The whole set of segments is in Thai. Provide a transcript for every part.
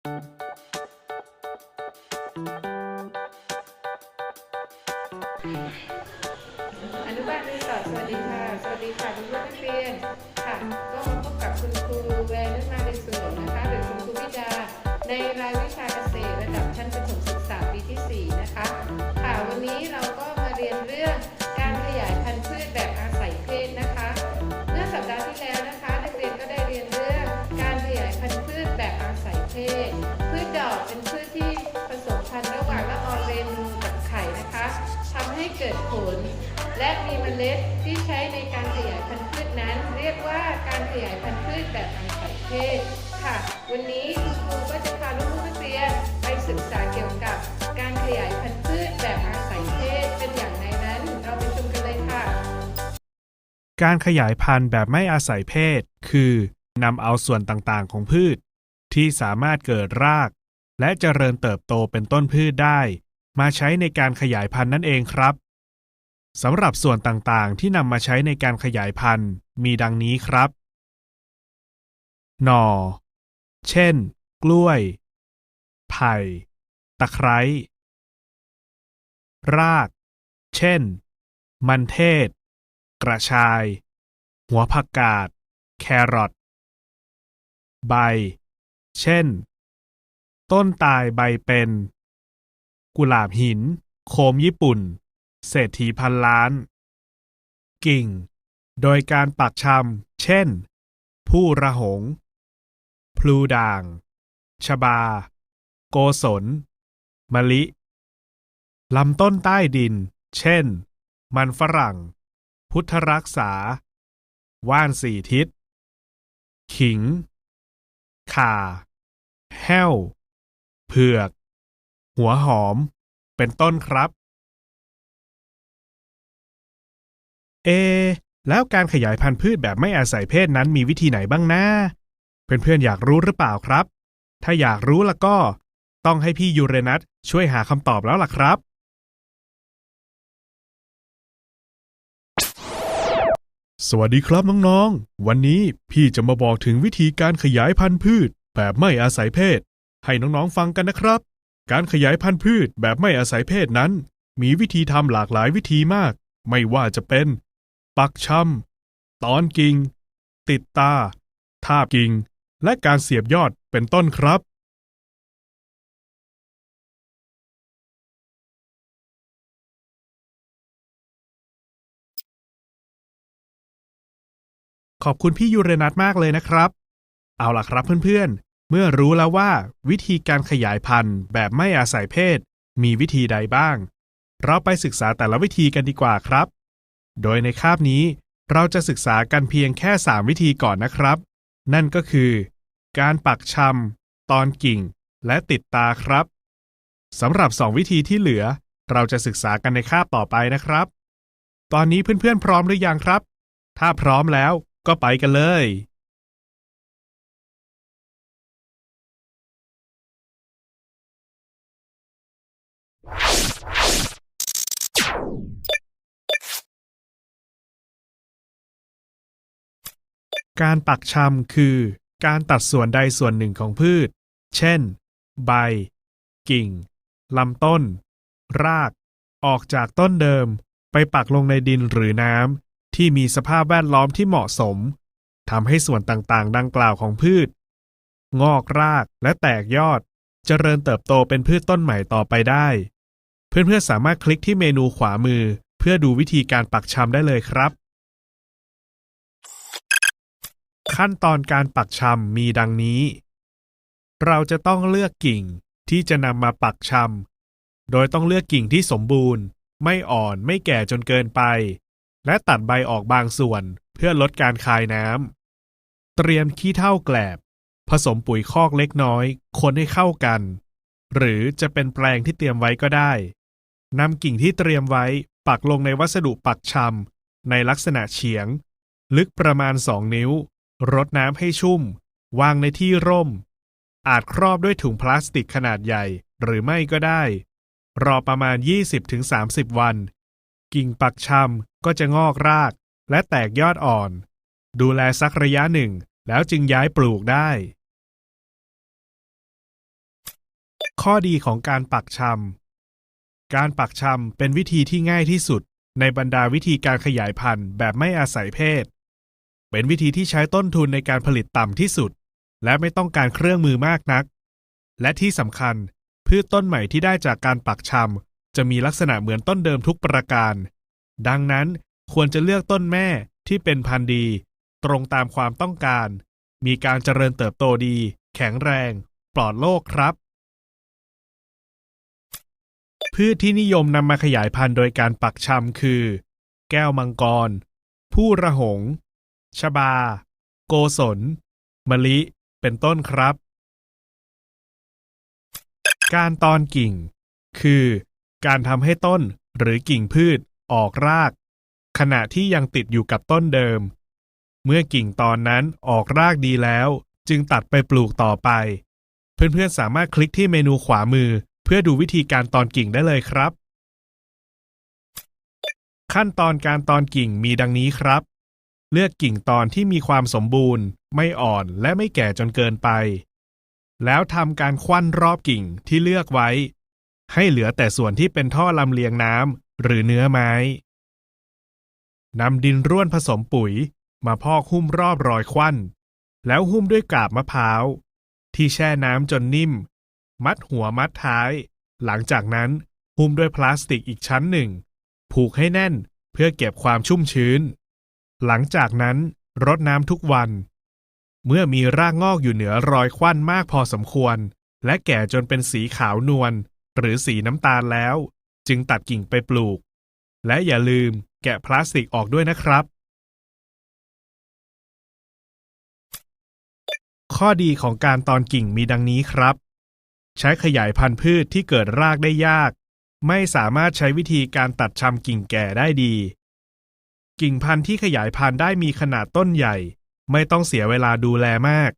อนุบาลรีสอร์ทสวัสดีค่ะ สวัสดีค่ะคุณผู้นักเรียนค่ะ ก็มาพบกับคุณครูแวร์นัทนาเรสวนนะคะหรือคุณครูวิดาในรายวิชาเกษตรระดับชั้นประถมศึกษาปีที่ 4 นะคะ ค่ะ วันนี้เราก็มาเรียนเรื่อง เป็นพืชที่ผสมพันธุ์ระหว่างละอองเรนูกับไข่นะคะทำให้เกิดผล และมีเมล็ดที่ใช้ในการขยายพันธุ์พืชนั้น เรียกว่าการขยายพันธุ์พืชแบบอาศัยเพศค่ะ วันนี้คุณครูก็จะพาลูกๆนักเรียนไปศึกษาเกี่ยวกับการขยายพันธุ์พืชแบบอาศัยเพศเป็นอย่างไรนั้นเราไปชมกันเลยค่ะ การขยายพันธุ์แบบไม่อาศัยเพศ คือนำเอาส่วนต่างๆ ของพืช ที่สามารถเกิดราก และเจริญเติบโตเป็นต้นพืชได้ มาใช้ในการขยายพันธุ์นั่นเองครับสำหรับส่วนต่างๆ ที่นำมาใช้ในการขยายพันธุ์ มีดังนี้ครับ หน่อ เช่น กล้วย ไผ่ ตะไคร้ ราก เช่น มันเทศ กระชาย หัวผักกาด แครอท ใบ เช่น ต้นตายใบเป็น กุหลาบหิน โคมญี่ปุ่น เศรษฐีพันล้าน กิ่ง โดยการปักชำเช่น ผู้ระหง พลูด่าง ชบา โกศล มะลิ ลำต้นใต้ดิน เช่น มันฝรั่ง พุทธรักษา ว่านสี่ทิศ ขิง ข่า แห้ว เผือก หัวหอม เป็นต้นครับ เอ แล้วการขยายพันธุ์พืชแบบไม่อาศัยเพศนั้นมีวิธีไหนบ้างนะเพื่อนๆอยากรู้หรือเปล่าครับ ถ้าอยากรู้แล้วก็ ต้องให้พี่ยูเรนัสช่วยหาคำตอบแล้วล่ะครับสวัสดีครับน้องๆ วันนี้พี่จะมาบอกถึงวิธีการขยายพันธุ์พืช แบบไม่อาศัยเพศ ให้น้องๆฟังกันนะครับ การขยายพันธุ์พืชแบบไม่อาศัยเพศนั้น มีวิธีทำหลากหลายวิธีมาก ไม่ว่าจะเป็น ปักชำตอนกิ่ง ติดตา ทาบกิ่ง และการเสียบยอดเป็นต้นครับขอบคุณพี่ยูเรนัสมากเลยนะครับ เอาล่ะครับเพื่อนๆ เมื่อรู้แล้วว่าวิธีการขยายพันธุ์แบบไม่อาศัยเพศ มีวิธีใดบ้าง เราไปศึกษาแต่ละวิธีกันดีกว่าครับ โดยในคาบนี้ เราจะศึกษากันเพียงแค่ 3 วิธีก่อนนะครับ นั่นก็คือ การปักชำตอนกิ่ง และติดตาครับสำหรับ 2 วิธีที่เหลือ เราจะศึกษากันในคาบต่อไปนะครับ ตอนนี้เพื่อนๆพร้อมหรือยังครับ ถ้าพร้อมแล้วก็ไปกันเลย การปักชำคือ การตัดส่วนใดส่วนหนึ่งของพืช เช่น ใบ กิ่ง ลำต้น ราก ออกจากต้นเดิม ไปปักลงในดินหรือน้ำที่มีสภาพแวดล้อมที่เหมาะสมทำให้ส่วนต่างๆ ดังกล่าวของพืช งอกรากและแตกยอด เจริญเติบโตเป็นพืชต้นใหม่ต่อไปได้ เพื่อนๆสามารถคลิกที่เมนูขวามือ เพื่อดูวิธีการปักชำได้เลยครับ ขั้นตอนการปักชำมีดังนี้ เราจะต้องเลือกกิ่งที่จะนำมาปักชำ โดยต้องเลือกกิ่งที่สมบูรณ์ ไม่อ่อนไม่แก่จนเกินไป และตัดใบออกบางส่วนเพื่อลดการคายน้ำ เตรียมขี้เถ้าแกลบ ผสมปุ๋ยคอกเล็กน้อย คนให้เข้ากัน หรือจะเป็นแปลงที่เตรียมไว้ก็ได้นำกิ่งที่เตรียมไว้ปักลงในวัสดุปักชำในลักษณะเฉียง ลึกประมาณ2นิ้ว รดน้ำให้ชุ่ม วางในที่ร่ม อาจครอบด้วยถุงพลาสติกขนาดใหญ่หรือไม่ก็ได้ รอประมาณ 20-30 วัน กิ่งปักชำก็จะงอกรากและแตกยอดอ่อน ดูแลสักระยะหนึ่ง แล้วจึงย้ายปลูกได้ ข้อดีของการปักชำการปักชำเป็นวิธีที่ง่ายที่สุด ในบรรดาวิธีการขยายพันธุ์แบบไม่อาศัยเพศ เป็นวิธีที่ใช้ต้นทุนในการผลิตต่ำที่สุด และไม่ต้องการเครื่องมือมากนัก และที่สำคัญ พืชต้นใหม่ที่ได้จากการปักชำจะมีลักษณะเหมือนต้นเดิมทุกประการ ดังนั้นควรจะเลือกต้นแม่ที่เป็นพันธุ์ดี ตรงตามความต้องการ มีการเจริญเติบโตดี แข็งแรง ปลอดโรคครับ พืชที่นิยมนำมาขยายพันธุ์โดยการปักชำคือ แก้วมังกร ผู้ระหง ชบา โกศล มะลิ เป็นต้นครับ การตอนกิ่ง คือ การทำให้ต้นหรือกิ่งพืชออกราก ขณะที่ยังติดอยู่กับต้นเดิม เมื่อกิ่งตอนนั้นออกรากดีแล้ว จึงตัดไปปลูกต่อไป เพื่อนๆสามารถคลิกที่เมนูขวามือ เพื่อดูวิธีการตอนกิ่งได้เลยครับ ขั้นตอนการตอนกิ่งมีดังนี้ครับ เลือกกิ่งตอนที่มีความสมบูรณ์ ไม่อ่อนและไม่แก่จนเกินไป แล้วทำการควันรอบกิ่งที่เลือกไว้ ให้เหลือแต่ส่วนที่เป็นท่อลำเลียงน้ำหรือเนื้อไม้นำดินร่วนผสมปุ๋ย มาพอกหุ้มรอบรอยควันแล้วหุ้มด้วยกาบมะพร้าว ที่แช่น้ำจนนิ่ม มัดหัวมัดท้าย หลังจากนั้นหุ้มด้วยพลาสติกอีกชั้นหนึ่ง ผูกให้แน่นเพื่อเก็บความชุ่มชื้น หลังจากนั้นรดน้ำทุกวัน เมื่อมีรากงอกอยู่เหนือรอยควันมากพอสมควร และแก่จนเป็นสีขาวนวลหรือสีน้ำตาลแล้ว จึงตัดกิ่งไปปลูก และอย่าลืมแกะพลาสติกออกด้วยนะครับ ข้อดีของการตอนกิ่งมีดังนี้ครับ ใช้ขยายพันธุ์พืชที่เกิดรากได้ยาก ไม่สามารถใช้วิธีการตัดชำกิ่งแก่ได้ดี กิ่งพันธุ์ที่ขยายพันธุ์ได้มีขนาดต้นใหญ่ ไม่ต้องเสียเวลาดูแลมาก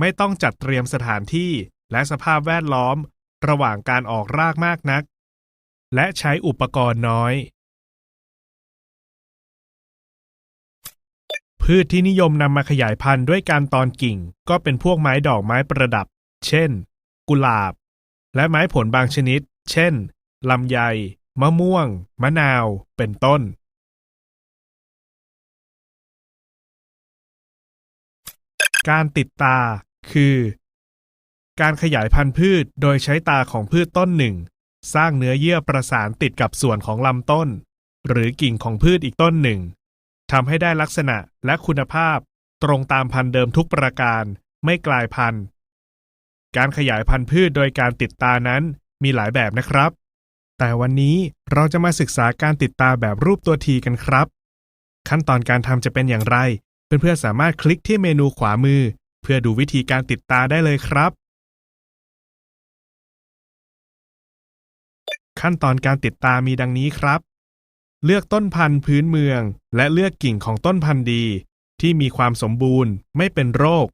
ไม่ต้องจัดเตรียมสถานที่และสภาพแวดล้อม ระหว่างการออกรากมากนัก และใช้อุปกรณ์น้อย พืชที่นิยมนำมาขยายพันธุ์ด้วยการตอนกิ่ง ก็เป็นพวกไม้ดอกไม้ประดับ เช่น กุหลาบ และไม้ผลบางชนิด เช่นลำไย มะม่วง มะนาว เป็นต้น การติดตา คือ การขยายพันธุ์พืชโดยใช้ตาของพืชต้นหนึ่ง สร้างเนื้อเยื่อประสานติดกับส่วนของลำต้น หรือกิ่งของพืชอีกต้นหนึ่งทำให้ได้ลักษณะและคุณภาพตรงตามพันธุ์เดิมทุกประการ ไม่กลายพันธุ์ การขยายพันธุ์พืชโดยการติดตานั้นมีหลายแบบนะครับ แต่วันนี้เราจะมาศึกษาการติดตาแบบรูปตัวทีกันครับ ขั้นตอนการทำจะเป็นอย่างไร เพื่อนๆสามารถคลิกที่เมนูขวามือ เพื่อดูวิธีการติดตาได้เลยครับ ขั้นตอนการติดตามมีดังนี้ครับ เลือกต้นพันธุ์พื้นเมือง และเลือกกิ่งของต้นพันธุ์ดี ที่มีความสมบูรณ์ไม่เป็นโรค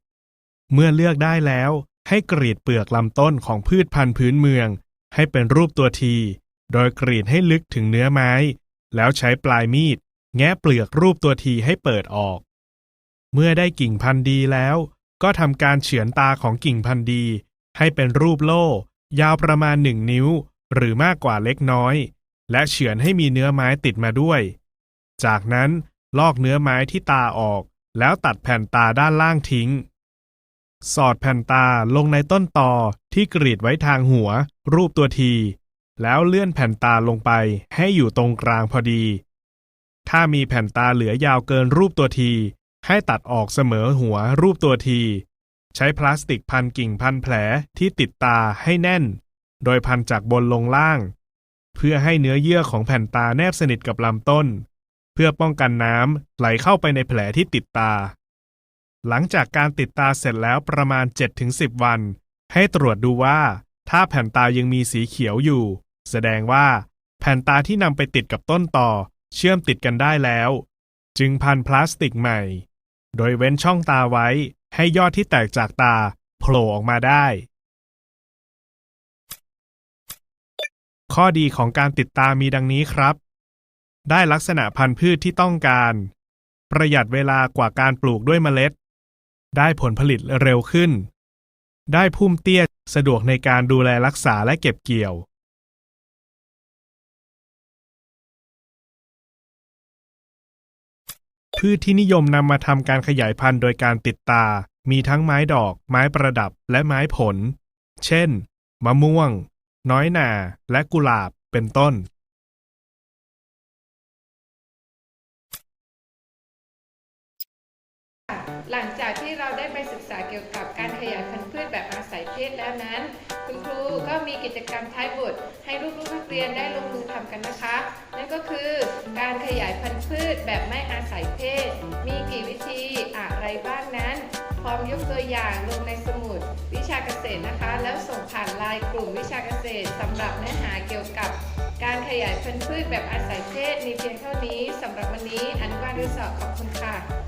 เมื่อเลือกได้แล้ว ให้กรีดเปลือกลำต้นของพืชพันธุ์พื้นเมือง ให้เป็นรูปตัวทีโดยกรีดให้ลึกถึงเนื้อไม้ แล้วใช้ปลายมีด แงะเปลือกรูปตัวทีให้เปิดออก เมื่อได้กิ่งพันธุ์ดีแล้ว ก็ทำการเฉือนตาของกิ่งพันธุ์ดี ให้เป็นรูปโล่ ยาวประมาณหนึ่งนิ้ว หรือมากกว่าเล็กน้อย และเฉือนให้มีเนื้อไม้ติดมาด้วย จากนั้นลอกเนื้อไม้ที่ตาออก แล้วตัดแผ่นตาด้านล่างทิ้ง สอดแผ่นตาลงในต้นตอที่กรีดไว้ทางหัว รูปตัวที แล้วเลื่อนแผ่นตาลงไปให้อยู่ตรงกลางพอดี ถ้ามีแผ่นตาเหลือยาวเกินรูปตัวที ให้ตัดออกเสมอหัวรูปตัวที ใช้พลาสติกพันกิ่งพันแผลที่ติดตาให้แน่น โดยพันจากบนลงล่าง เพื่อให้เนื้อเยื่อของแผ่นตาแนบสนิทกับลำต้น เพื่อป้องกันน้ำไหลเข้าไปในแผลที่ติดตา หลังจากการติดตาเสร็จแล้วประมาณ 7-10 วัน ให้ตรวจดูว่า ถ้าแผ่นตายังมีสีเขียวอยู่ แสดงว่า แผ่นตาที่นำไปติดกับต้นต่อ เชื่อมติดกันได้แล้ว จึงพันพลาสติกใหม่ โดยเว้นช่องตาไว้ ให้ยอดที่แตกจากตาโผล่ออกมาได้ ข้อดีของการติดตามีดังนี้ครับ ได้ลักษณะพันธุ์พืชที่ต้องการ ประหยัดเวลากว่าการปลูกด้วยเมล็ด ได้ผลผลิตเร็วขึ้น ได้พุ่มเตี้ยสะดวกในการดูแลรักษาและเก็บเกี่ยว พืชที่นิยมนำมาทำการขยายพันธุ์โดยการติดตา มีทั้งไม้ดอก ไม้ประดับ และไม้ผล เช่น มะม่วง น้อยหน่า และกุหลาบ เป็นต้น หลังจากที่เราได้ไปศึกษาเกี่ยวกับการขยายพันธุ์พืชแบบอาศัยเพศแล้วนั้น คุณครูก็มีกิจกรรมท้ายบทให้ลูกๆนักเรียนได้ลงมือทำกันนะคะ นั่นก็คือการขยายพันธุ์พืชแบบไม่อา ศัยเพศ มีกี่วิธีอะไรบ้างนั้น พร้อมยกตัวอย่างลงในสมุดวิชาเกษตรนะคะ แล้วส่งผ่านไลน์กลุ่มวิชาเกษตรสำหรับเนื้อหาเกี่ยวกับ การขยายพันธุ์พืชแบบอาศัยเพศมีเพียงเท่านี้สำหรับวันนี้อนุบาลรีสอบขอบคุณค่ะ